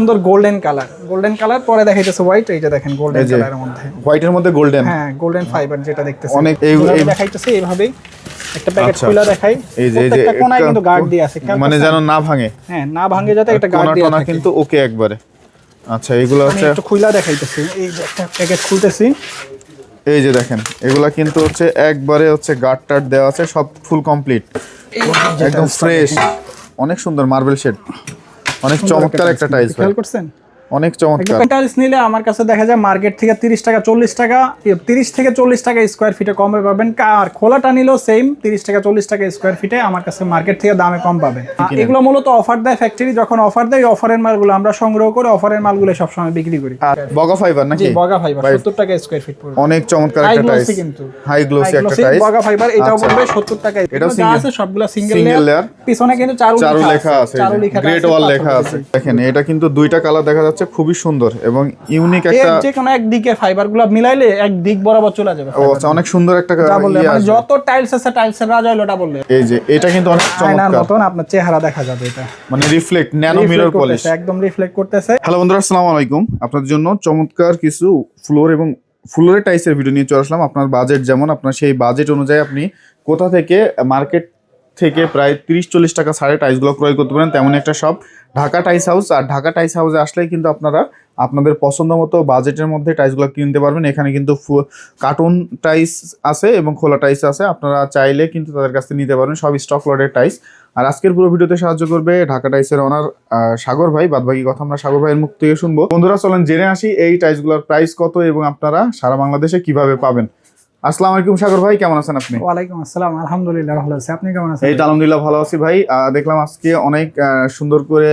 সুন্দর golden colour golden colour পরে দেখাইতেছে হোয়াইট এই যে দেখেন গোল্ডেন কালারের মধ্যে। হোয়াইটের মধ্যে গোল্ডেন হ্যাঁ গোল্ডেন ফাইবার যেটা দেখতেছেন। অনেক এইভাবে দেখাইতেছে এইভাবেই। একটা প্যাকেট আচ্ছা। খুলে দেখাই। এই যে যে কোনায় কিন্তু গার্ড দিয়ে আছে। মানে যেন না ভাঙে। হ্যাঁ না ভাঙে যাতে একটা গার্ড দিয়ে থাকে। কিন্তু ওকে একবারে। আচ্ছা এগুলো হচ্ছে একটু খুলে দেখাইতেছি। এই যে একটা প্যাকেট খুলতেছি। এই যে দেখেন এগুলা কিন্তু হচ্ছে একবারে হচ্ছে গার্ড টার্ড দেওয়া আছে সব ফুল কমপ্লিট একদম ফ্রেশ অনেক সুন্দর মার্বেল শেড অনেক চমৎকার একটা টাইলস খেয়াল করছেন? অনেক চমৎকার। টাইলস নিলে আমার কাছে দেখা যায় মার্কেট থেকে তিরিশ টাকা চল্লিশ টাকা তিরিশ থেকে চল্লিশ টাকা স্কোয়ার ফিটে কমে পাবেন। আর খোলাটা নিলেও সেম তিরিশ টাকা চল্লিশ টাকা স্কোয়ার ফিটে আমার কাছে মার্কেট থেকে দামে কম পাবেন। এগুলো মূলত অফার দেয় ফ্যাক্টরি যখন অফার দেয় অফারের মালগুলো আমরা সংগ্রহ করে অফারের মালগুলো সবসময় বিক্রি করি। আর বগা ফাইবার নাকি? জি বগা ফাইবার সত্তর টাকা স্কোয়ার ফিট পড়বে। অনেক চমৎকার একটা টাইলস কিন্তু। হাই গ্লোসি একটা টাইলস বগা ফাইবার এটাও আচ্ছা। পড়বে সত্তর টাকা। single- আছে সবগুলো সিঙ্গেল লেয়ার পিছনে কিন্তু চারু লেখা আছে। চারু লেখা গ্রেট ওয়াল লেখা আছে। দেখেন এটা কিন্তু দুইটা কালার দেখা যাচ্ছে খুবই সুন্দর এবং ইউনিক একটা যে কোনো একদিকে ফাইবারগুলো মিলাইলে এক দিক বরাবর চলে যাবে ও আচ্ছা অনেক সুন্দর একটা ডাবল ইয়ে মানে যত টাইলস আছে টাইলস এর রাজা হলো ডাবল এই যে এটা কিন্তু অনেক চমৎকার। মতন আপনার চেহারা দেখা যাবে এটা। মানে রিফ্লেক্ট ন্যানো মিরর পলিশ একদম রিফ্লেক্ট করতেছে। হ্যালো বন্ধুরা আসসালামু আলাইকুম। আপনাদের জন্য চমৎকার কিছু ফ্লোর এবং ফ্লোরের টাইসের ভিডিও নিয়ে চলে আসলাম। আপনার বাজেট যেমন আপনার সেই বাজেট অনুযায়ী আপনি কোথা থেকে মার্কেট থেকে প্রায় তিরিশ চল্লিশ টাকা সাড়ে টাইসগুলো ক্রয় করতে পারেন। তেমন একটা সব ঢাকা টাইস হাউস আর ঢাকা টাইস হাউসে আসলেই কিন্তু আপনারা আপনাদের পছন্দ মতো বাজেটের মধ্যে টাইসগুলো কিনতে পারবেন। এখানে কিন্তু কার্টুন টাইস আছে এবং খোলা টাইস আছে। আপনারা চাইলে কিন্তু তাদের কাছ থেকে নিতে পারবেন। সব স্টক লটের টাইস আর আজকের পুরো ভিডিওতে সাহায্য করবে ঢাকা টাইসের ওনার সাগর ভাই। বাদবাকি কথা আমরা সাগর ভাইয়ের মুখ থেকে শুনব। বন্ধুরা, চলেন জেনে আসি এই টাইসগুলোর প্রাইস কত এবং আপনারা সারা বাংলাদেশে কীভাবে পাবেন। আসসালামু আলাইকুম সাগর ভাই কেমন আছেন আপনি? ওয়ালাইকুম আসসালাম আলহামদুলিল্লাহ ভালো আছি। আপনি কেমন আছেন? এই তো আলহামদুলিল্লাহ ভালো আছি ভাই। দেখলাম আজকে অনেক সুন্দর করে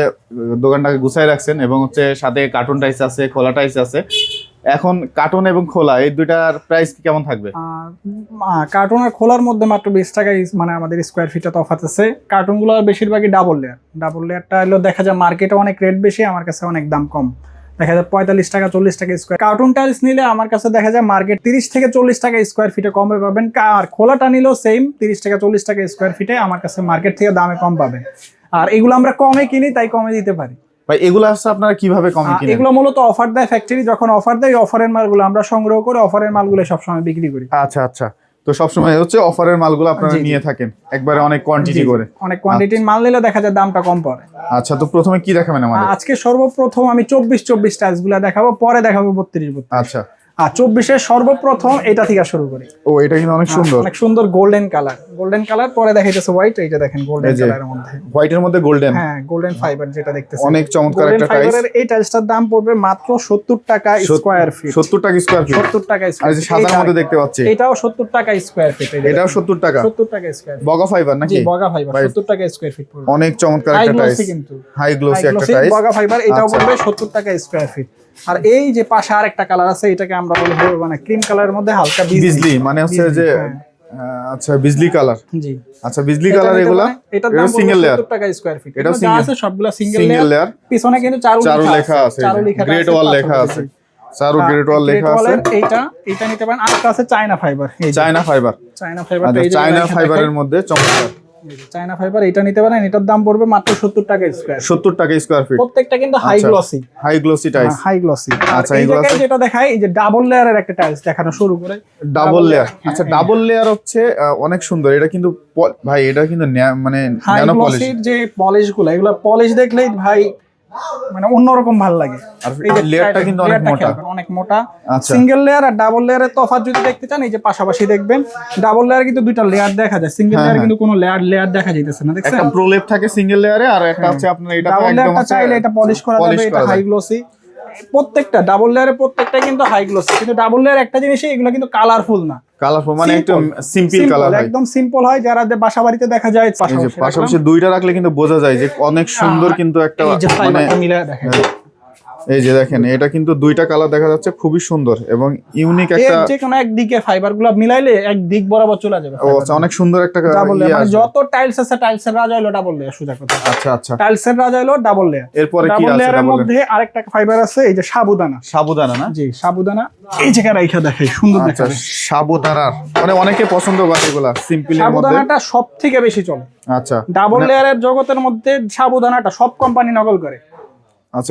দোকানটাকে গুছাই রাখছেন এবং হচ্ছে সাথে কার্টুন টাইস আছে খোলা টাইস আছে। এখন কার্টুন এবং খোলা এই দুইটার প্রাইস কেমন থাকবে? কার্টুনের খোলার মধ্যে মাত্র বিশ টাকা মানে আমাদের স্কোয়ার ফিটে তফাৎ আছে। কার্টুনগুলো বেশিরভাগই ডাবল লেয়ার ডাবল লেয়ারটা হলো দেখা যায় মার্কেটে অনেক রেট বেশি আমার কাছে অনেক দাম কম। দেখা যায় পঁয়তাল্লিশ টাকা চল্লিশ টাকা স্কোয়ার কার্টুন টাইলস নিলে আমার কাছে দেখা যায় মার্কেট তিরিশ থেকে চল্লিশ টাকা স্কোয়ার ফিটে কমে পাবেন। আর খোলাটা নিলেও সেম তিরিশ টাকা চল্লিশ টাকা স্কোয়ার ফিটে আমার কাছে মার্কেট থেকে দামে কম পাবেন। আর এগুলো আমরা কমে কিনি তাই কমে দিতে পারি। ভাই এগুলো আছে আপনারা কীভাবে কমে কিনেন? এগুলো মূলত অফার দেয় ফ্যাক্টরি যখন অফার দেয় অফারের মালগুলো আমরা সংগ্রহ করে অফারের মালগুলো সবসময় বিক্রি করি। আচ্ছা আচ্ছা। তো সবসময় হচ্ছে অফারের মালগুলো আপনারা। নিয়ে থাকেন। একবারে অনেক কোয়ান্টিটি করে। অনেক কোয়ান্টিটির মাল নিলে দেখা যায় দামটা কম পড়ে। আচ্ছা তো প্রথমে কি দেখাবেন আমাদের? আজকে সর্বপ্রথম আমি চব্বিশ চব্বিশ টাইলসগুলা দেখাবো পরে দেখাবো বত্রিশ। আচ্ছা। আর চব্বিশের সর্বপ্রথম এটা থেকে শুরু করি। ও এটা কিন্তু অনেক সুন্দর। অনেক সুন্দর গোল্ডেন কালার গোল্ডেন কালার পরে দেখাইতেছে হোয়াইট এইটা দেখেন গোল্ডেন এই যে। কালারের মধ্যে। হোয়াইটের মধ্যে গোল্ডেন হ্যাঁ গোল্ডেন ফাইবার যেটা দেখতেছেন। অনেক চমৎকার একটা ফাইবারের এই টাইলসটার দাম পড়বে মাত্র সত্তর টাকা স্কোয়ার ফিট সত্তর টাকা স্কোয়ার ফিট সত্তর টাকা আর এই সাদার মধ্যে দেখতে পাচ্ছি। এটাও সত্তর টাকা স্কোয়ার ফিট এটাও সত্তর টাকা। সত্তর টাকা স্কোয়ার বগা ফাইবার নাকি? বগা ফাইবার ভাই, সত্তর টাকা স্কোয়ার ফিট পড়বে। অনেক চমৎকার একটা টাইস গ্লোসি কিন্তু। হাই গ্লোসি একটা টাইস বগা ফাইবার এটাও আচ্ছা। পড়বে সত্তর টাকা স্কোয়ার ফিট আর এই যে পাশে আরেকটা কালার আছে এটাকে আমরা বলব মানে ক্রিম কালারের মধ্যে হালকা বিজলি। মানে হচ্ছে যে হ্যাঁ। আচ্ছা বিজলি কালার জি। আচ্ছা বিজলি কালার এগুলা? এটা দাম সিঙ্গেল লেয়ার সত্তর টাকা স্কোয়ার ফিট এটা single- আছে সবগুলা সিঙ্গেল সিঙ্গেল লেয়ার পিছনে কিন্তু চারু চারু লেখা আছে চারু লেখা গ্রেট ওয়াল লেখা আছে। চারু গ্রেট ওয়াল লেখা আছে। এইটা এটা নিতে পারেন। আরেকটা আছে China fibre China fibre China fibre China ফাইবারের মধ্যে চমৎকার। চায়না ফাইবার এটা নিতে পারেন এটার দাম পড়বে মাত্র সত্তর টাকা স্কয়ার সত্তর টাকা স্কোয়ার ফিট প্রত্যেকটা কিন্তু high. Glossy high glossy tiles high glossy আচ্ছা, এই গ্লসি যেটা দেখাই এই যে ডাবল লেয়ারের একটা টাইলস দেখানো শুরু করে। ডাবল লেয়ার হ্যাঁ, আচ্ছা ডাবল লেয়ার হচ্ছে অনেক সুন্দর। এটা কিন্তু ভাই এটা কিন্তু মানে ন্যানো পলিশ যে পলিশগুলো এগুলো পলিশ দেখলেই ভাই মানে অন্যরকম ভালো লাগে। আর লেয়ারটা কিন্তু অনেক মোটা। অনেক মোটা। আচ্ছা। সিঙ্গেল লেয়ার আর ডাবল লেয়ারের তফাৎ যদি দেখতে চান এই যে পাশাপাশি দেখবেন ডাবল লেয়ার কিন্তু দুইটা লেয়ার দেখা যায়। সিঙ্গেল হ্যাঁ, লেয়ার হ্যাঁ। কিন্তু কোনো লেয়ার লেয়ার দেখা যাইতেছে না দেখছেন? একটা প্রোলেপ থাকে সিঙ্গেল লেয়ারে আর একটা হচ্ছে আপনার এটা ডাবল লেয়ারটা চাইলে এটা পলিশ করা যাবে এটা হাই। গ্লসি প্রত্যেকটা ডাবল লেয়ারের প্রত্যেকটা কিন্তু হাই গ্লসি কিন্তু ডাবল লেয়ার একটা জিনিসই এগুলো কিন্তু কালারফুল না। কালারফুল মানে একটু সিম্পল কালার হয়। একদম সিম্পল হয় যারা বাসা বাড়িতে দেখা যায় পাশাপাশি দুইটা রাখলে কিন্তু বোঝা যায় যে অনেক সুন্দর কিন্তু একটা মানে এই যে দেখেন এটা কিন্তু দুইটা কালার দেখা যাচ্ছে খুবই সুন্দর এবং ইউনিক এর একটা যে কোনো একদিকে ফাইবারগুলো মিলাইলে এক দিক বরাবর চলে যাবে। ও আচ্ছা অনেক সুন্দর একটা ডাবল ইয়ে লেয়ার মানে যত টাইলস আছে টাইলসের রাজা হলো ডাবল লেয়ার সোজা কথা। আচ্ছা আচ্ছা। টাইলসের রাজা হলো ডাবল লেয়ার এরপরে কি ডাবল আছে ডাবল মধ্যে আরেকটা ফাইবার আছে এই যে সাবুদানা। সাবুদানা না? জি সাবুদানা। এই জায়গায় রাইখা দেখাই সুন্দর আচ্ছা দেখাবে। সাবুদানার। মানে অনেকে পছন্দ করে এগুলা সিম্পলের মধ্যে। সাবুদানাটা সব থেকে বেশি চলে। আচ্ছা। ডাবল লেয়ারের জগতের মধ্যে সাবুদানাটা সব কোম্পানি নকল করে।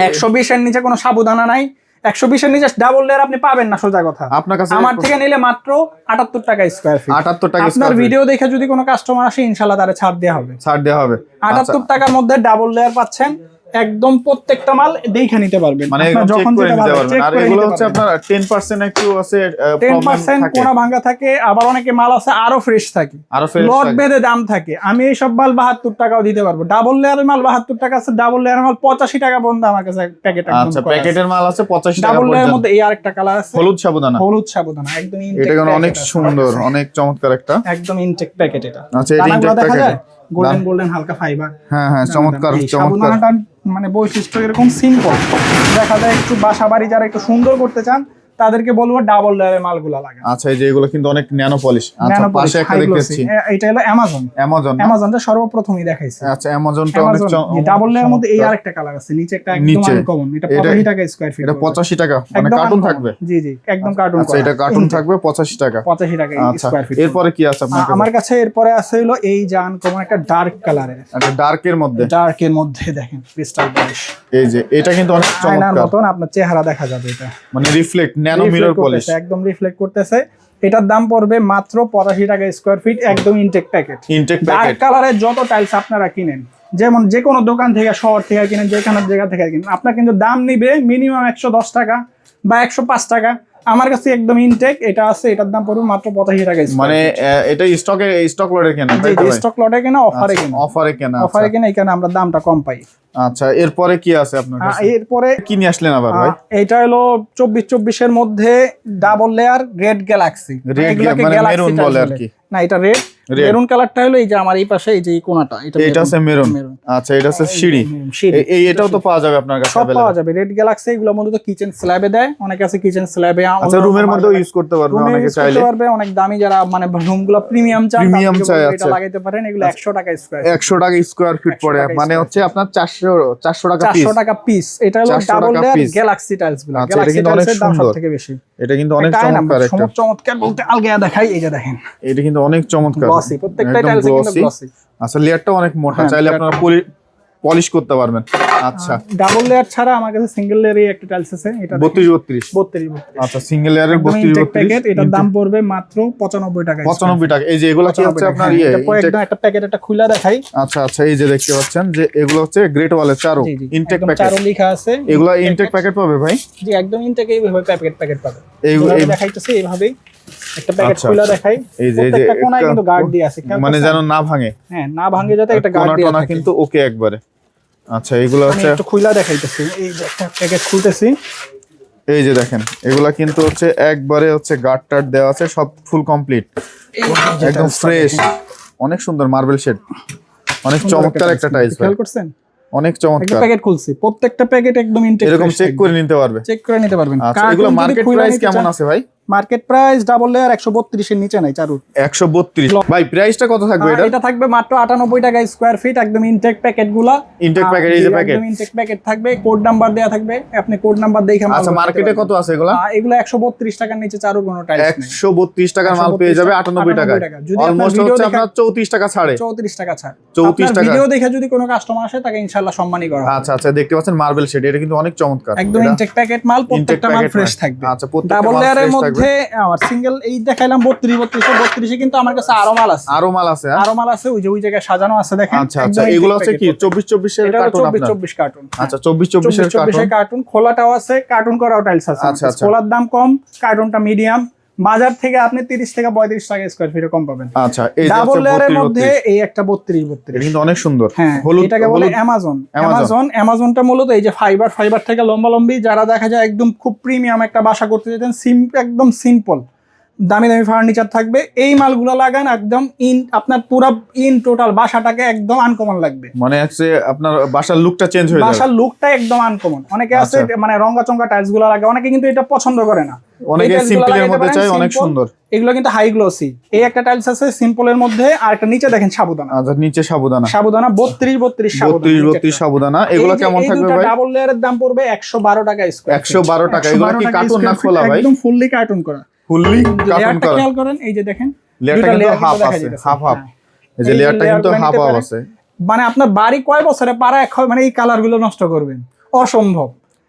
একশো বিশের নিচে কোনো সাবধানা নাই। একশো বিশের নিচে ডাবল লেয়ার আপনি পাবেন না সোজা কথা। আপনার কাছে আমার থেকে নিলে মাত্র আটাত্তর টাকা স্কোয়ার ফিট আটাত্তর টাকা আপনার ভিডিও দেখে যদি কোনো কাস্টমার আসে ইনশাল্লাহ তারা ছাড় দেওয়া হবে। ছাড় দেওয়া হবে। আচ্ছা। আটাত্তর টাকার মধ্যে ডাবল লেয়ার পাচ্ছেন। একদম প্রত্যেকটা মাল দেখে নিতে পারবেন। মানে করে যেটা পারবেন। আর এগুলো হচ্ছে আপনার টেন পার্সেন্ট একটু আছে টেন প্রবলেম পার্সেন্ট থাকে। কোনা ভাঙ্গা থাকে আবার অনেকে মাল আছে আরও ফ্রেশ থাকে। আরও ফ্রেশ লট বেঁধে দাম থাকে। আমি এই সব মাল বাহাত্তর টাকাও দিতে পারব। ডাবল লেয়ারের মাল বাহাত্তর টাকা আছে ডাবল লেয়ারের মাল পঁচাশি টাকা বন্ধ আমার কাছে প্যাকেট আচ্ছা প্যাকেটের মাল আছে পঁচাশি টাকা ডাবল লেয়ারের মধ্যে এই আরেকটা কালার আছে। হলুদ সাবুদানা। হলুদ সাবুদানা একদম intake এটা অনেক সুন্দর অনেক চমৎকার একটা। একদম ইনটেক প্যাকেট এটা। আচ্ছা এটা ইনটেক দেখা যায়? প্যাকেট গোল্ডেন গোল্ডেন হালকা ফাইবার হ্যাঁ হ্যাঁ চমৎকার চমৎকার। মানে বৈশিষ্ট্য এরকম সিম্পল দেখা যায় একটু বাসা বাড়ি যারা একটু সুন্দর করতে চান তাদেরকে বলব ডাবল লেয়ারের মালগুলো লাগে। আচ্ছা এই যে এগুলো কিন্তু অনেক ন্যানো পলিশ আচ্ছা পাশে একটা দেখতেছি। এটা হলো অ্যামাজন অ্যামাজন অ্যামাজনটা সর্বপ্রথমই দেখাইছে। আচ্ছা অ্যামাজনটা অনেক ডাবল লেয়ার মধ্যে এই আরেকটা কালার আছে নিচে একটা একদম। আনকমন এটা এটা- 85 টাকা স্কয়ার ফিট এটা পঁচাশি টাকা মানে কার্টুন থাকবে। জি জি একদম কার্টুন আচ্ছা এটা কার্টুন থাকবে পঁচাশি টাকা। 85 টাকা আচ্ছা স্কয়ার ফিট এরপরে কি আছে আপনার আমার কাছে এরপরে আছে হলো এই যে আনকমন একটা ডার্ক কালারের আচ্ছা ডার্কের মধ্যে। ডার্ক এর মধ্যে দেখেন ক্রিস্টাল পলিশ এই যে এটা কিন্তু অনেক চমৎকার। মতন আপনার চেহারা দেখা যাবে এটা। মানে রিফ্লেক্ট ন্যানো মিরর পলিশ একদম রিফ্লেক্ট করতেছে। এটার দাম পড়বে মাত্র পঁচাশি টাকা স্কোয়ার ফিট একদম ইনটেক প্যাকেট ইনটেক প্যাকেট কালারের যত টাইলস আপনারা কিনেন যেমন যে কোনো দোকান থেকে শহর থেকে কিনেন যে কোনো জায়গা থেকে কিনেন আপনার কিন্তু দাম নিবে মিনিমাম একশো দশ টাকা বা একশো পাঁচ টাকা। আমার কাছে একদম ইনটেক এটা আছে এটার দাম পড়বে মাত্র পঁচাশি টাকা মানে এটা স্টকে স্টক লটে কেনা? স্টক লটে কেনা অফারে কেনা। অফারে কেনা অফারে কেনা এখানে আমরা দামটা কম পাই। আচ্ছা এরপরে কি আছে আপনার কাছে এরপরে কি নিয়ে আসলেন আবার ভাই এটা হলো 24 24 এর মধ্যে double layer red galaxy red galaxy মানে মেরুন বলে আর কি। না এটা রেড। মেরুন কালারটা হলো এই যে আমার এই পাশে এই যে কোনাটা এটা এটা আছে মেরুন। আচ্ছা এটা আছে সিঁড়ি। এই এটাও তো পাওয়া যাবে আপনার কাছে সব পাওয়া যাবে। রেড গ্যালাক্সি এগুলো মূলত কিচেন স্ল্যাবে দেয় অনেকে আছে কিচেন স্ল্যাবে আচ্ছা রুমের মধ্যেও ইউজ করতে পারবে অনেকে ইউজ চাইলে। করতে পারবে অনেক দামি যারা মানে রুমগুলো প্রিমিয়াম চান তাদেরকে চাই, বলব আচ্ছা। এটা লাগাইতে পারেন। এগুলো একশো টাকা স্কোয়ার একশো টাকা স্কোয়ার ফিট পড়ে মানে হচ্ছে আপনার চারশো চারশো টাকা পিস চারশো টাকা পিস এটা হলো ডাবল লেয়ার গ্যালাক্সি টাইলসগুলো। আচ্ছা, এটা গ্যালাক্সি কিন্তু অনেক টাইলসের দাম সব সুন্দর। থেকে বেশি। এটা কিন্তু অনেক চমৎকার একটা। চমৎ- চমৎকার বলতে আলগা দেখাই এই যে দেখেন। এটা কিন্তু অনেক চমৎকার। গ্লসি প্রত্যেকটা টাইলস কিন্তু গ্লসি আচ্ছা লেয়ারটা অনেক মোটা হ্যাঁ, চাইলে আপনারা পলিশ করতে পারবেন। আচ্ছা। ডাবল লেয়ার ছাড়া আমার কাছে সিঙ্গেল লেয়ারই একটা টাইলস আছে এটা বত্রিশ বত্রিশ। বত্রিশ বত্রিশ। আচ্ছা সিঙ্গেল লেয়ারের একদম বত্রিশ ইনটেক বত্রিশ। প্যাকেট এটার দাম পড়বে মাত্র পঁচানব্বই টাকা। পঁচানব্বই টাকা। এই যে এগুলো কি হচ্ছে আপনার ইয়ে হ্যাঁ, একদম একটা প্যাকেট একটা খুলে দেখাই। আচ্ছা আচ্ছা এই যে দেখতে পাচ্ছেন যে এগুলো হচ্ছে গ্রেট ওয়ালের চারো। ইনটেক প্যাকেট চারও লেখা আছে। এগুলো ইনটেক প্যাকেট পাবে ভাই? জি একদম ইনটেক এইভাবে প্যাকেট প্যাকেট পাবে। এই এইভাবে এই- দেখাইতেছি এইভাবেই। একটা প্যাকেট আচ্ছা, খুলে দেখাই। এই যে এই যে কোনায় কিন্তু গার্ড দিয়ে আছে মানে? যেন না ভাঙে। হ্যাঁ না ভাঙে যাতে একটা গার্ড দিয়ে থাকে। কিন্তু ওকে একবারে। আচ্ছা এগুলো হচ্ছে একটু খুলে দেখাইতেছি। এই যে একটা প্যাকেট খুলতেছি। এই যে দেখেন এগুলা কিন্তু হচ্ছে একবারে হচ্ছে গার্ড টার্ড দেওয়া আছে সব ফুল কমপ্লিট একদম ফ্রেশ অনেক সুন্দর মার্বেল শেড অনেক চমৎকার একটা। টাইলস খেয়াল করছেন? অনেক চমৎকার। প্যাকেট খুলছি। প্রত্যেকটা প্যাকেট একদম ইনটেক এরকম চেক করে নিতে পারবে। চেক করে নিতে পারবেন। আচ্ছা এগুলো মার্কেট প্রাইস কেমন আছে ভাই? মার্কেট প্রাইস ডাবল লেয়ার একশো বত্রিশের নিচে নাই চারু একশো বত্রিশ। ভাই প্রাইসটা কত থাকবে এটা এটা থাকবে মাত্র আটানব্বই টাকা স্কোয়ার ফিট একদম ইনটেক প্যাকেটগুলা। Intake packet, এই যে packet। ইনটেক প্যাকেট থাকবে কোড নাম্বার দেওয়া থাকবে আপনি কোড নাম্বার দেখে আচ্ছা মার্কেটে কত আছে এগুলা? এগুলো একশো বত্রিশ টাকার নিচে চারু কোনো একশো বত্রিশ টাকার মাল পেয়ে যাবে আটানব্বই টাকা 98 টাকা। অলমোস্ট হচ্ছে আপনার চৌত্রিশ টাকা ছাড়ে। চৌত্রিশ টাকা ছাড়। 34 টাকা। ভিডিও দেখে যদি কোনো কাস্টমার আসে তাকে ইনশাল্লাহ সম্মানই করা আচ্ছা আচ্ছা দেখতে পাচ্ছেন মার্বেল শেড এটা কিন্তু অনেক চমৎকার একদম ইনটেক প্যাকেট মাল প্রত্যেকটা মাল ফ্রেশ থাকবে। আচ্ছা, প্রত্যেকটা ডাবল লেয়ারের। মধ্যে আমার সিঙ্গেল এই দেখাইলাম বত্রিশ বত্রিশ বত্রিশে কিন্তু আমার কাছে আরও মাল আছে। আরও মাল আছে হ্যাঁ? আরও মাল আছে ওই যে ওই জায়গায় সাজানো আছে দেখেন? আচ্ছা আচ্ছা এগুলো হচ্ছে কি? চব্বিশ চব্বিশ এর কার্টুন চব্বিশ আপনার? চব্বিশ কার্টুন আচ্ছা চব্বিশ চব্বিশ কার্টুন কার্টুন খোলাটাও আছে কার্টুন করাও টাইলস আছে। আচ্ছা, আচ্ছা। খোলার দাম কম কার্টুনটা মিডিয়াম বাজার থেকে আপনি তিরিশ থেকে পঁয়ত্রিশ টাকা স্কোয়ার ফিটে কম পাবেন। আচ্ছা এই যে ডাবল লেয়ারের মধ্যে এই একটা বত্রিশ এটা বত্রিশ কিন্তু অনেক সুন্দর। হ্যাঁ এটাকে বলে অ্যামাজন অ্যামাজন অ্যামাজনটা মূলত এই যে ফাইবার ফাইবার থেকে লম্বা লম্বি যারা দেখা যায় একদম খুব প্রিমিয়াম একটা বাসা করতে যেতেন সিম একদম সিম্পল দামি দামি ফার্নিচার থাকবে। এই মালগুলো লাগান একদম ইন আপনার পুরো ইন টোটাল বাসাটাকে একদম আনকমন লাগবে। মানে হচ্ছে আপনার বাসার লুকটা চেঞ্জ হয়ে যাবে। বাসার লুকটা একদম আনকমন অনেকে আছে আচ্ছা। মানে রঙ্গা চঙ্গা টাইলসগুলো লাগে অনেকে কিন্তু এটা পছন্দ করে না। অনেকে সিম্পলের মধ্যে চায় অনেক সুন্দর। এগুলো কিন্তু হাই গ্লোসি এই একটা টাইলস আছে সিম্পলের মধ্যে আর একটা নিচে দেখেন সাবুদানা। আচ্ছা নিচে সাবুদানা। সাবুদানা বত্রিশ বত্রিশ বত্রিশ বত্রিশ সাবুদানা। এগুলো কেমন থাকবে ভাই? ডাবল লেয়ারের দাম পড়বে একশো বারো টাকা স্কোয়ার 112 টাকা। এগুলো কি কার্টুন না খোলা ভাই? একদম ফুললি কার্টুন করা। ফুললি কার্টুন করা। খেয়াল করেন এই যে দেখেন লেয়ারটা কিন্তু হাফ আছে হাফ হাফ হ্যাঁ। এই যে লেয়ারটা কিন্তু হাফ হাফ আছে। মানে আপনার বাড়ি কয় বছরে পাড়া এক মানে এই কালারগুলো নষ্ট করবেন। অসম্ভব।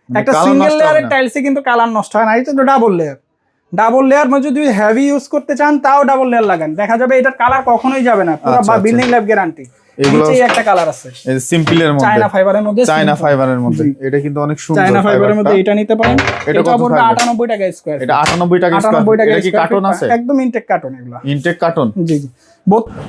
মানে একটা সিঙ্গেল লেয়ারের। টাইলসে কিন্তু কালার নষ্ট হয় না। এই তো ডাবল লেয়ার ডাবল লেয়ার মধ্যে যদি হেভি ইউজ করতে চান তাও ডাবল লেয়ার লাগান। দেখা যাবে এটার কালার কখনোই যাবে না। পুরো। বিল্ডিং লাইফ গ্যারান্টি এগুলো- একটা কালার আছে। এই সিম্পলের মধ্যে। চায়না ফাইবারের মধ্যে চায়না ফাইবারের মধ্যে। এটা কিন্তু অনেক সুন্দর চায়না ফাইবারের মধ্যে এটা নিতে পারেন। এটা কত টাকা স্কোয়ার এটা আটানব্বই টাকা আটানব্বই এটা কি square আছে? একদম ইনটেক কার্টন এগুলো। ইনটেক কার্টুন জি জি।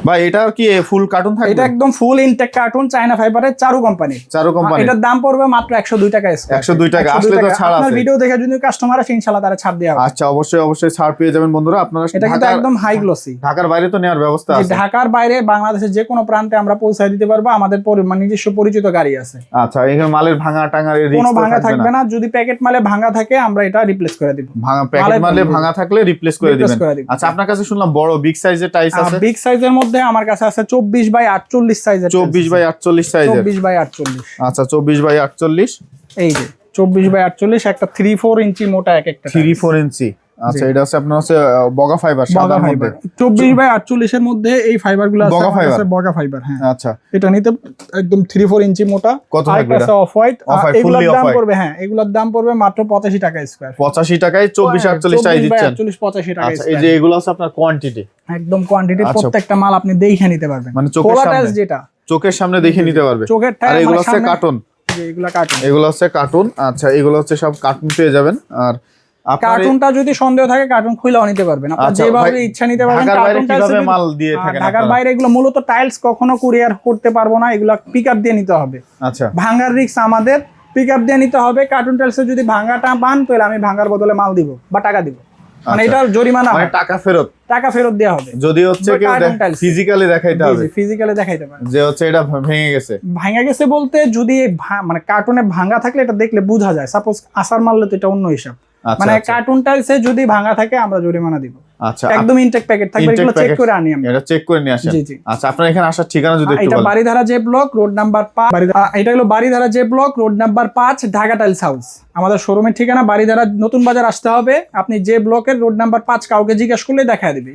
ভাই এটা কি ফুল কার্টুন এটা একদম ফুল ইনটেক কার্টুন চায়না ফাইবারের চারু কোম্পানি চারো কোম্পানি এটার দাম পড়বে মাত্র একশো দুই টাকা 102 টাকা, আসলে তো। ছাড় আপনার ভিডিও দেখে যদি কাস্টমার আসে ইনশাল্লাহ তারা ছাড় দেওয়া আচ্ছা অবশ্যই অবশ্যই ছাড় পেয়ে যাবেন বন্ধুরা। আপনারা এটা কিন্তু একদম হাই গ্লোসি ঢাকার বাইরে তো নেওয়ার ব্যবস্থা আছে। ঢাকার বাইরে বাংলাদেশের যে কোনো প্রান্তে আমরা পৌঁছায় দিতে পারব। আমাদের মানে নিজস্ব পরিচিত গাড়ি আছে। আচ্ছা এখানে মালের ভাঙা টাঙার কোনো ভাঙা থাকবে না। যদি প্যাকেট মালে ভাঙা থাকে আমরা এটা রিপ্লেস করে দিব। ভাঙা প্যাকেট মালে ভাঙা- থাকলে রিপ্লেস করে দিবেন। আচ্ছা আপনার কাছে শুনলাম বড় বিগ সাইজের টাইস আছে। বিগ সাইজের মধ্যে আমার কাছে আছে চব্বিশ বাই আটচল্লিশ সাইজের চব্বিশ বাই আটচল্লিশ সাইজের চব্বিশ বাই আটচল্লিশ। আচ্ছা চব্বিশ বাই আটচল্লিশ। এই যে চব্বিশ বাই আটচল্লিশ একটা থ্রি ফোর ইঞ্চি মোটা এক একটা থ্রি ফোর ইঞ্চি। আচ্ছা এটা হচ্ছে আপনার হচ্ছে বগা ফাইবার সাদার মধ্যে। ফাইবার চব্বিশ বাই আটচল্লিশের মধ্যে এই ফাইবারগুলো বগা fiber? বগা ফাইবার হ্যাঁ। আচ্ছা। এটা নিতে একদম থ্রি ফোর ইঞ্চি মোটা কত থাকবে এটা? অফ হোয়াইট এগুলোর দাম পড়বে হ্যাঁ এগুলোর দাম পড়বে মাত্র পঁচাশি টাকা স্কোয়ার পঁচাশি টাকায় চব্বিশ আটচল্লিশ টাকা দিচ্ছেন। আটচল্লিশ পঁচাশি টাকা আচ্ছা এই যে এগুলো আছে আপনার কোয়ান্টিটি একদম কোয়ান্টিটি আচ্ছা। প্রত্যেকটা মাল আপনি দেখে নিতে পারবেন। মানে চোখের সামনে। যেটা। চোখের সামনে দেখে নিতে পারবে। চোখের আর এগুলো হচ্ছে কার্টুন এগুলা কার্টুন এগুলো হচ্ছে কার্টুন আচ্ছা এগুলো হচ্ছে সব কার্টুন পেয়ে যাবেন। আর কার্টুনটা যদি সন্দেহ থাকে কার্টুন খুলেও নিতে পারবেন। আপনার আচ্ছা, যেভাবে ইচ্ছা নিতে পারবেন কার্টুন কীভাবে মাল দিয়ে থাকেন ঢাকার বাইরে এগুলো মূলত টাইলস কখনো কুরিয়ার করতে পারব না এগুলো পিক আপ দিয়ে নিতে হবে। আচ্ছা। ভাঙার রিক্স আমাদের পিক আপ দিয়ে নিতে হবে কার্টুন টাইলসে যদি ভাঙাটা পান তাহলে আমি ভাঙার বদলে মাল দিব বা টাকা দিব। মানে আচ্ছা। এটার জরিমানা মানে টাকা ফেরত? টাকা ফেরত দেওয়া হবে। যদি হচ্ছে কেউ ফিজিক্যালি দেখাইতে হবে। ফিজিক্যালি দেখাইতে পারে যে হচ্ছে এটা ভেঙে গেছে। ভাঙা গেছে বলতে যদি মানে কার্টুনে ভাঙা থাকলে এটা দেখলে বোঝা যায়। সাপোজ আসার মারলে তো এটা অন্য হিসাব। মানে আচ্ছা। কার্টুন টাইলসে যদি ভাঙা থাকে আমরা জরিমানা দিব। আচ্ছা একদম ইনটেক প্যাকেট থাকবে এগুলো চেক করে আনি আমরা। এটা চেক করে নিয়ে আসেন। জি, জি। আচ্ছা আপনার এখানে আসার ঠিকানা যদি একটু এটা Baridhara J block road number 5 Baridhara- এটা হলো Baridhara J block road number 5 Dhaka tiles house আমাদের শোরুমের ঠিকানা বাড়িধারা নতুন বাজার আসতে হবে। আপনি জে ব্লকের রোড নাম্বার 5 কাউকে জিজ্ঞেস করলে দেখায় দিবে।